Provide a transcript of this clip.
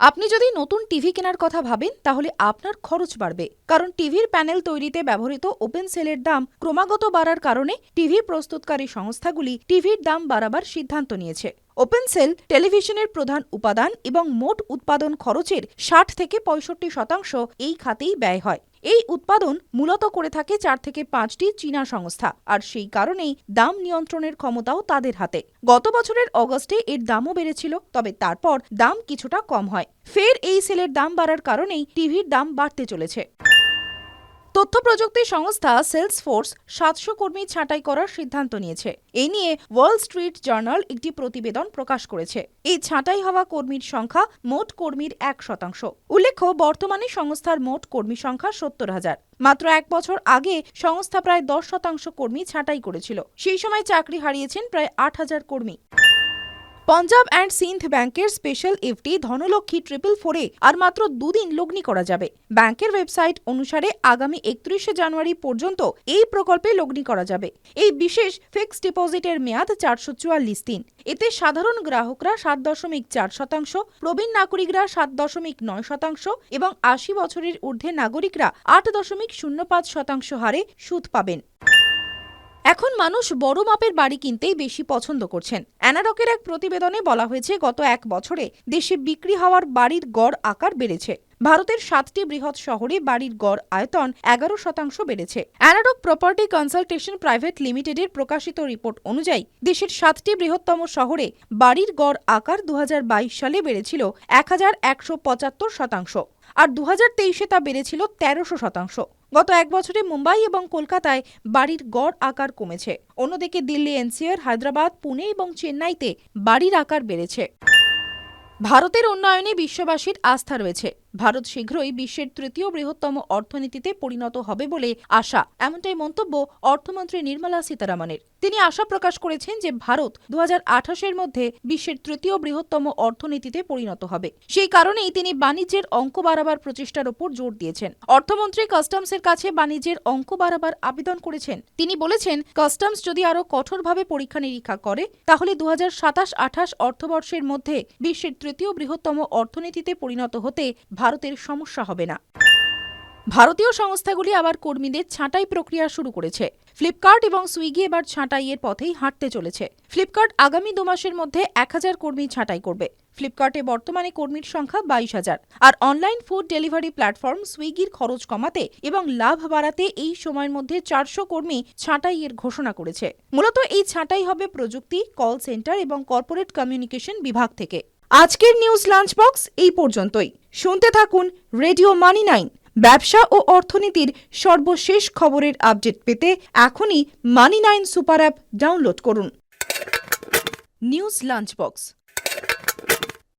আপনি যদি নতুন টিভি কেনার কথা ভাবেন, তাহলে আপনার খরচ বাড়বে। কারণ টিভির প্যানেল তৈরিতে ব্যবহৃত ওপেন সেলের দাম ক্রমাগত বাড়ার কারণে টিভি প্রস্তুতকারী সংস্থাগুলি টিভির দাম বাড়াবার সিদ্ধান্ত নিয়েছে। ওপেন সেল টেলিভিশনের প্রধান উপাদান এবং মোট উৎপাদন খরচের ষাট থেকে পঁয়ষট্টি শতাংশ এই খাতেই ব্যয় হয়। এই উৎপাদন মূলত করে থাকে চার থেকে পাঁচটি চীনা সংস্থা আর সেই কারণেই দাম নিয়ন্ত্রণের ক্ষমতাও তাদের হাতে। গত বছরের অগস্টে এর দামও বেড়েছিল, তবে তারপর দাম কিছুটা কম হয়। ফের এই সেলের দাম বাড়ার কারণেই টিভির দাম বাড়তে চলেছে। তথ্য প্রযুক্তি সংস্থা সেলসফোর্স সাতশো কর্মী ছাঁটাই করার সিদ্ধান্ত নিয়েছে। এ নিয়ে ওয়াল স্ট্রিট জার্নাল একটি প্রতিবেদন প্রকাশ করেছে। এই ছাঁটাই হওয়া কর্মীর সংখ্যা মোট কর্মীর এক শতাংশ। উল্লেখ্য, বর্তমানে সংস্থার মোট কর্মী সংখ্যা সত্তর হাজার। মাত্র এক বছর আগে সংস্থা প্রায় দশ শতাংশ কর্মী ছাঁটাই করেছিল। সেই সময় চাকরি হারিয়েছেন প্রায় আট হাজার কর্মী। পাঞ্জাব অ্যান্ড সিন্ধ ব্যাংকের স্পেশাল এফটি ধনলক্ষ্মী ট্রিপল ফোরে আর মাত্র দুদিন লগ্নি করা যাবে। ব্যাংকের ওয়েবসাইট অনুসারে আগামী একত্রিশে জানুয়ারি পর্যন্ত এই প্রকল্পে লগ্নি করা যাবে। এই বিশেষ ফিক্সড ডিপোজিটের মেয়াদ চারশো চুয়াল্লিশ দিন। এতে সাধারণ গ্রাহকরা সাত দশমিক চার শতাংশ, প্রবীণ নাগরিকরা সাত দশমিক নয় শতাংশ এবং আশি বছরের ঊর্ধ্বে নাগরিকরা আট দশমিক শূন্য পাঁচ শতাংশ হারে সুদ পাবেন। এখন মানুষ বড় মাপের বাড়ি কিনতেই বেশি পছন্দ করছেন। অ্যানারকের এক প্রতিবেদনে বলা হয়েছে, গত এক বছরে দেশে বিক্রি হওয়ার বাড়ির গড় আকার বেড়েছে। ভারতের সাতটি বৃহৎ শহরে বাড়ির গড় আয়তন এগারো শতাংশ বেড়েছে। অ্যানারক প্রপার্টি কনসালটেশন প্রাইভেট লিমিটেডের প্রকাশিত রিপোর্ট অনুযায়ী, দেশের সাতটি বৃহত্তম শহরে বাড়ির গড় আকার দু হাজার বাইশ সালে বেড়েছিল এক হাজার একশো পঁচাত্তর শতাংশ আর দু হাজার তেইশে তা বেড়েছিল তেরোশো শতাংশ। গত এক বছরে মুম্বাই এবং কলকাতায় বাড়ির গড় আকার কমেছে। অন্যদিকে দিল্লি এনসিআর, হায়দ্রাবাদ, পুনে এবং চেন্নাইতে বাড়ির আকার বেড়েছে। ভারতের উন্নয়নে বিশ্ববাসীর আস্থা রয়েছে। ভারত শীঘ্রই বিশ্বের তৃতীয় বৃহত্তম অর্থনীতিতে পরিণত হবে বলে আশা। এমনটাই মন্তব্য অর্থমন্ত্রী নির্মলা সীতারামনের। তিনি আশা প্রকাশ করেছেন যে ভারত দু এর মধ্যে বিশ্বের তৃতীয় বৃহত্তম অর্থনীতিতে পরিণত হবে। সেই কারণেই তিনি বাণিজ্যের অঙ্ক বাড়াবার প্রচেষ্টার ওপর জোর দিয়েছেন। অর্থমন্ত্রী কাস্টমসের কাছে বাণিজ্যের অঙ্ক বাড়াবার আবেদন করেছেন। তিনি বলেছেন, কাস্টমস যদি আরও কঠোরভাবে পরীক্ষা নিরীক্ষা করে, তাহলে দু হাজার সাতাশ আঠাশ অর্থবর্ষের মধ্যে বিশ্বের তৃতীয় বৃহত্তম অর্থনীতিতে পরিণত হতে ভারতের সমস্যা হবে না। ভারতীয় সংস্থাগুলি আবার কর্মীদের ছাঁটাই প্রক্রিয়া শুরু করেছে। ফ্লিপকার্ট এবং সুইগি এবার ছাঁটাইয়ের পথেই হাঁটতে চলেছে। ফ্লিপকার্ট আগামী দু মাসের মধ্যে এক হাজার কর্মী ছাঁটাই করবে। ফ্লিপকার্টে বর্তমানে কর্মীর সংখ্যা বাইশ হাজার। আর অনলাইন ফুড ডেলিভারি প্ল্যাটফর্ম সুইগির খরচ কমাতে এবং লাভ বাড়াতে এই সময়ের মধ্যে চারশো কর্মী ছাঁটাইয়ের ঘোষণা করেছে। মূলত এই ছাঁটাই হবে প্রযুক্তি, কল সেন্টার এবং কর্পোরেট কমিউনিকেশন বিভাগ থেকে। আজকের নিউজ লাঞ্চ বক্স এই পর্যন্তই। শুনতে থাকুন রেডিও মানি নাইন, ব্যবসা ও অর্থনীতির সর্বশেষ খবরের আপডেট পেতে এখনই Money nine super app download করুন। News lunch box